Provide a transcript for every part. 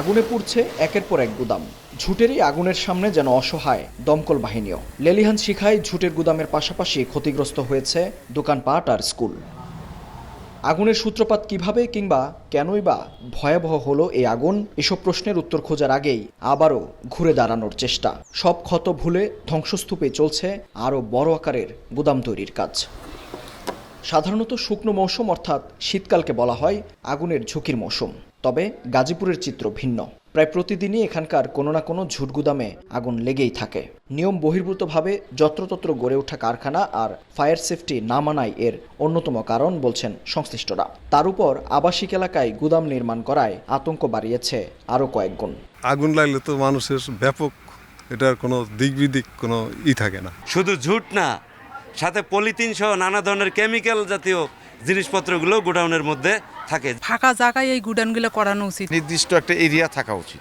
আগুনে পুড়ছে একের পর এক গুদাম। ঝুটেরই আগুনের সামনে যেন অসহায়, দমকল বাহিনীও। লেলিহান শিখায় ঝুটের গুদামের পাশাপাশি ক্ষতিগ্রস্ত হয়েছে দোকানপাট আর স্কুল। আগুনের সূত্রপাত কীভাবে কিংবা কেনই বা ভয়াবহ হলো এই আগুন, এসব প্রশ্নের উত্তর খোঁজার আগেই আবারও ঘুরে দাঁড়ানোর চেষ্টা। সব ক্ষত ভুলে ধ্বংসস্তূপে চলছে আরও বড় আকারের গুদাম তৈরির কাজ। সাধারণত শুকনো মৌসুম অর্থাৎ শীতকালকে বলা হয় আগুনের ঝুঁকির মৌসুম। তবে গাজীপুরের চিত্র ভিন্ন। প্রায় প্রতিদিনই এখানকার কোনো না কোনো ঝুট গুদামে আগুন লেগেই থাকে। নিয়ম বহির্ভূতভাবে যত্রতত্র গড়ে ওঠা কারখানা আর ফায়ার সেফটি না মানাই এর অন্যতম কারণ বলছেন সংশ্লিষ্টরা। তার উপর আবাসিক এলাকায় গুদাম নির্মাণ করায় আতঙ্ক বাড়িয়েছে আরও কয়েক গুণ আগুন লাগলে তো মানুষের ব্যাপক এটার কোনো দিক বিদিক কোনো ই থাকে না। শুধু ঝুট না সাথে পলিথিন সহ নানা ধরনের কেমিক্যাল জাতীয় জিনিসপত্রগুলো গোডাউনের মধ্যে থাকে। ফাঁকা জায়গায় এই গুডানগুলো করানো উচিত। নির্দিষ্ট একটা এরিয়া থাকা উচিত।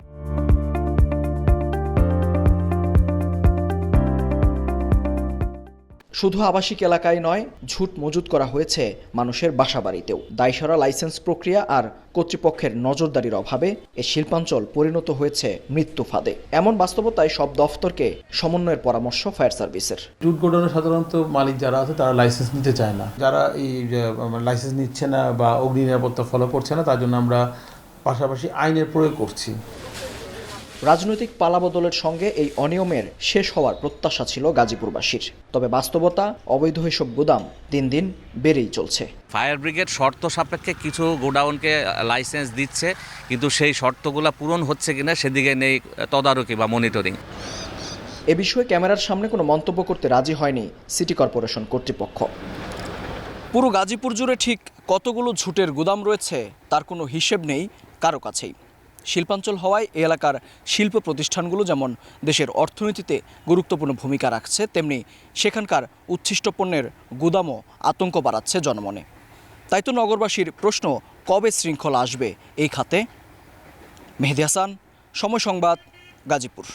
শুধু আবাসিক এলাকায় নয়, ঝুট মজুত করা হয়েছে মানুষের বাসাবাড়িতেও। দায়সারা লাইসেন্স প্রক্রিয়া আর কর্তৃপক্ষের নজরদারির অভাবে এ শিল্পাঞ্চল পরিণত হয়েছে মৃত্যু ফাঁদে। এমন বাস্তবতায় সব দফতরকে সমন্বয়ের পরামর্শ ফায়ার সার্ভিসের। জুট গোডাউনে সাধারণত মালিক যারা আছে, তারা লাইসেন্স নিতে চায় না। যারা এই লাইসেন্স নিচ্ছে না বা অগ্নি নিরাপত্তা ফলো করছে না, তার জন্য আমরা পাশাপাশি আইনের প্রয়োগ করছি। রাজনৈতিক পালাবদলের সঙ্গে এই অনিয়মের শেষ হওয়ার প্রত্যাশা ছিল গাজীপুরবাসীর। তবে বাস্তবতা অবৈধ এসব গুদাম দিন দিন বেড়েই চলছে। ফায়ার ব্রিগেড শর্ত সাপেক্ষে কিছু গোডাউনকে লাইসেন্স দিচ্ছে কিন্তু সেই শর্তগুলো পূরণ হচ্ছে কিনা সেদিকে নেই তদারকি বা মনিটরিং। এ বিষয়ে ক্যামেরার সামনে কোনো মন্তব্য করতে রাজি হয়নি সিটি কর্পোরেশন কর্তৃপক্ষ। পুরো গাজীপুর জুড়ে ঠিক কতগুলো ঝুটের গুদাম রয়েছে তার কোনো হিসেব নেই কারও কাছেই। শিল্পাঞ্চল হওয়ায় এ এলাকার শিল্প প্রতিষ্ঠানগুলো যেমন দেশের অর্থনীতিতে গুরুত্বপূর্ণ ভূমিকা রাখছে, তেমনি সেখানকার উচ্ছিষ্ট পণ্যের গুদামও আতঙ্ক বাড়াচ্ছে জনমনে। তাই তো নগরবাসীর প্রশ্ন, কবে শৃঙ্খলা আসবে এই খাতে? মেহেদি হাসান, সময় সংবাদ, গাজীপুর।